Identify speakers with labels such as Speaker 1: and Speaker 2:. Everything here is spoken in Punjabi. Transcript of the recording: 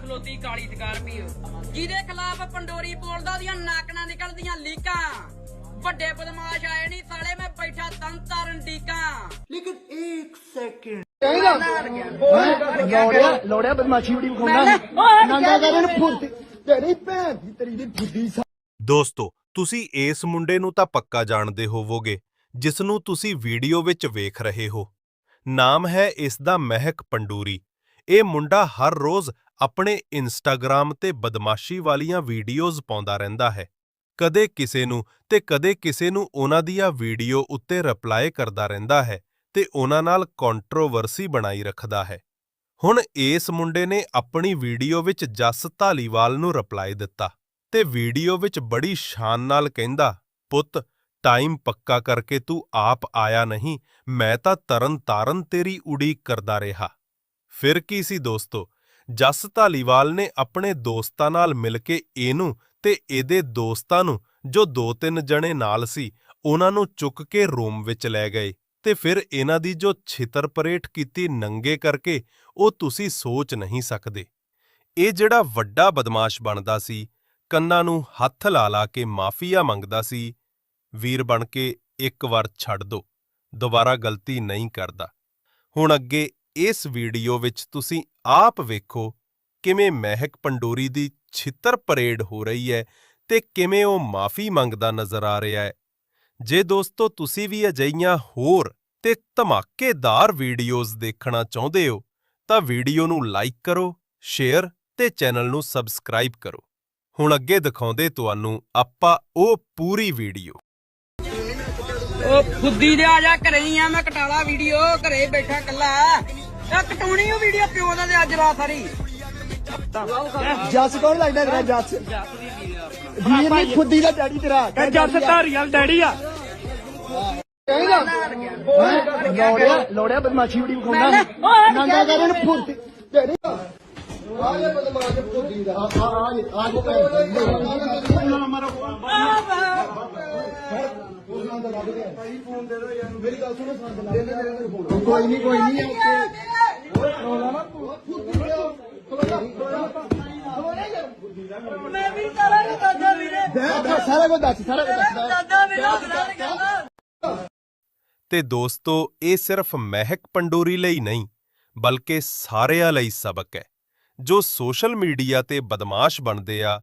Speaker 1: ਖਲੋਤੀ ਕਾਲੀ ਸਕਾਰਪੀਓ ਜਿਹਦੇ ਖਿਲਾਫ ਪੰਡੋਰੀ ਬੋਲਦਾ ਉਹਦੀਆਂ ਨਾਕਣਾ ਨਿਕਲਦੀਆਂ ਲੀਕਾਂ। ਵੱਡੇ ਬਦਮਾਸ਼ ਆਏ ਨਹੀਂ ਸਾਲੇ ਮੈਂ ਬੈਠਾ ਤਨ ਤਾਰਨ ਡੀਕਾਂ।
Speaker 2: ਲੋੜਿਆ ਲੋੜਿਆ ਬਦਮਾਸ਼ੀ ਬੜੀ ਵਿਖਾਉਂਦਾ ਨੰਗਾ ਕਰਨ ਫੁਰਤੀ ਤੇਰੀ ਭੈਣ ਦੀ ਤੇਰੀ ਦੀ ਫੁੱਦੀ
Speaker 3: ਦੋਸਤੋ ਤੁਸੀਂ ਇਸ ਮੁੰਡੇ ਨੂੰ ਤਾਂ ਪੱਕਾ ਜਾਣਦੇ ਹੋਵੋਗੇ ਜਿਸ ਨੂੰ ਤੁਸੀਂ ਵੀਡੀਓ ਵਿੱਚ ਵੇਖ ਰਹੇ ਹੋ। ਨਾਮ ਹੈ ਇਸ ਦਾ ਮਹਿਕ ਪੰਡੂਰੀ। ਇਹ ਮੁੰਡਾ ਹਰ ਰੋਜ਼ ਆਪਣੇ ਇੰਸਟਾਗ੍ਰਾਮ ਤੇ ਬਦਮਾਸ਼ੀ ਵਾਲੀਆਂ ਵੀਡੀਓਜ਼ ਪਾਉਂਦਾ ਰਹਿੰਦਾ ਹੈ। ਕਦੇ ਕਿਸੇ ਨੂੰ ਤੇ ਕਦੇ ਕਿਸੇ ਨੂੰ ਉਹਨਾਂ ਦੀਆਂ ਵੀਡੀਓ ਉੱਤੇ ਰਿਪਲਾਈ ਕਰਦਾ ਰਹਿੰਦਾ ਹੈ ਤੇ ਉਹਨਾਂ ਨਾਲ ਕੰਟਰੋਵਰਸੀ ਬਣਾਈ ਰੱਖਦਾ ਹੈ। ਹੁਣ ਇਸ ਮੁੰਡੇ ਨੇ ਆਪਣੀ ਵੀਡੀਓ ਵਿੱਚ ਜਸ ਧਾਲੀਵਾਲ ਨੂੰ ਰਿਪਲਾਈ ਦਿੱਤਾ ਤੇ ਵੀਡੀਓ ਵਿੱਚ ਬੜੀ ਸ਼ਾਨ ਨਾਲ ਕਹਿੰਦਾ, ਪੁੱਤ, ਟਾਈਮ ਪੱਕਾ ਕਰਕੇ ਤੂੰ ਆਪ ਆਇਆ ਨਹੀਂ, ਮੈਂ ਤਾਂ ਤਰਨ ਤਾਰਨ ਤੇਰੀ ਉਡੀਕ ਕਰਦਾ ਰਿਹਾ। ਫਿਰ ਕੀ ਸੀ ਦੋਸਤੋ? ਜਸ ਧਾਲੀਵਾਲ ਨੇ ਆਪਣੇ ਦੋਸਤਾਂ ਨਾਲ ਮਿਲ ਕੇ ਇਹਨੂੰ ਤੇ ਇਹਦੇ ਦੋਸਤਾਂ ਨੂੰ, ਜੋ ਦੋ ਤਿੰਨ ਜਣੇ ਨਾਲ ਸੀ, ਉਹਨਾਂ ਨੂੰ ਚੁੱਕ ਕੇ ਰੋਮ ਵਿੱਚ ਲੈ ਗਏ ਤੇ ਫਿਰ ਇਹਨਾਂ ਦੀ ਜੋ ਛਿੱਤਰ ਪਰੇਠ ਕੀਤੀ ਨੰਗੇ ਕਰਕੇ ਉਹ ਤੁਸੀਂ ਸੋਚ ਨਹੀਂ ਸਕਦੇ। ਇਹ ਜਿਹੜਾ ਵੱਡਾ ਬਦਮਾਸ਼ ਬਣਦਾ ਸੀ, ਕੰਨਾਂ ਨੂੰ ਹੱਥ ਲਾ ਲਾ ਕੇ ਮਾਫੀਆ ਮੰਗਦਾ ਸੀ, ਵੀਰ ਬਣ ਕੇ ਇੱਕ ਵਾਰ ਛੱਡ ਦੋ, ਦੁਬਾਰਾ ਗਲਤੀ ਨਹੀਂ ਕਰਦਾ। ਹੁਣ ਅੱਗੇ ਇਸ ਵੀਡੀਓ ਵਿੱਚ ਤੁਸੀਂ ਆਪ ਵੇਖੋ ਕਿਵੇਂ ਮਹਿਕ ਪੰਡੋਰੀ ਦੀ ਛਿੱਤਰ ਪਰੇਡ ਹੋ ਰਹੀ ਹੈ ਤੇ ਕਿਵੇਂ ਉਹ ਮਾਫੀ ਮੰਗਦਾ ਨਜ਼ਰ ਆ ਰਿਹਾ ਹੈ। ਜੇ ਦੋਸਤੋ, ਤੁਸੀਂ ਵੀ ਅਜਈਆਂ ਹੋਰ ਤੇ ਧਮਾਕੇਦਾਰ ਵੀਡੀਓਜ਼ ਦੇਖਣਾ ਚਾਹੁੰਦੇ ਹੋ, ਤਾਂ ਵੀਡੀਓ ਨੂੰ ਲਾਈਕ ਕਰੋ, ਸ਼ੇਅਰ ਤੇ ਚੈਨਲ ਨੂੰ ਸਬਸਕ੍ਰਾਈਬ ਕਰੋ। ਹੁਣ ਅੱਗੇ ਦਿਖਾਉਂਦੇ ਤੁਹਾਨੂੰ ਆਪਾਂ ਉਹ ਪੂਰੀ ਵੀਡੀਓ।
Speaker 1: ਉਹ ਫੁੱਦੀ ਦੇ ਆ ਜਾ, ਘਰੇ ਹੀ ਆ, ਮੈਂ ਕਟਾਲਾ ਵੀਡੀਓ, ਘਰੇ ਬੈਠਾ ਕੱਲਾ ਇਹ ਕਟਾਉਣੀ ਉਹ ਵੀਡੀਓ ਪਿਓ ਦਾ ਤੇ ਅੱਜ ਰਾਤ ਸਾਰੀ।
Speaker 2: ਜੱਸ ਕੌਣ ਲੱਗਦਾ ਤੇਰਾ ਜੱਸ? ਵੀਰ ਨੇ ਫੁੱਦੀ ਦਾ ਡੈਡੀ ਤੇਰਾ। ਜੱਸ ਧਾਰੀਵਾਲ ਡੈਡੀ ਆ। ਲੋੜਿਆ ਲੋੜਿਆ ਬਦਮਾਸ਼ੀ ਬੜੀ ਵਿਖਾਉਂਦਾ। ਨੰਗਾ ਕਰਨ ਫੁਰਤੀ ਤੇਰੀ ਆਲੇ ਬਦਮਾਸ਼ ਫੁੱਦੀ ਦਾ। ਆ ਆ ਆ ਕੋਈ ਨਹੀਂ ਕੋਈ ਨਹੀਂ
Speaker 1: ਮੈਂ ਵੀ ਕਰਾਂਗਾ ਦਾਦਾ ਵੀਰੇ।
Speaker 2: ਸਾਰਾ ਕੁਝ ਦੱਸ ਸਾਰਾ ਕੁਝ ਦੱਸ।
Speaker 1: ਦਾਦਾ ਵੀਰੇ
Speaker 3: ਤੇ ਦੋਸਤੋ ਇਹ ਸਿਰਫ ਮਹਿਕ ਪੰਡੋਰੀ ਲਈ ਨਹੀਂ ਬਲਕਿ ਸਾਰਿਆਂ ਲਈ ਸਬਕ ਹੈ ਜੋ ਸੋਸ਼ਲ ਮੀਡੀਆ ਤੇ ਬਦਮਾਸ਼ ਬਣਦੇ ਆ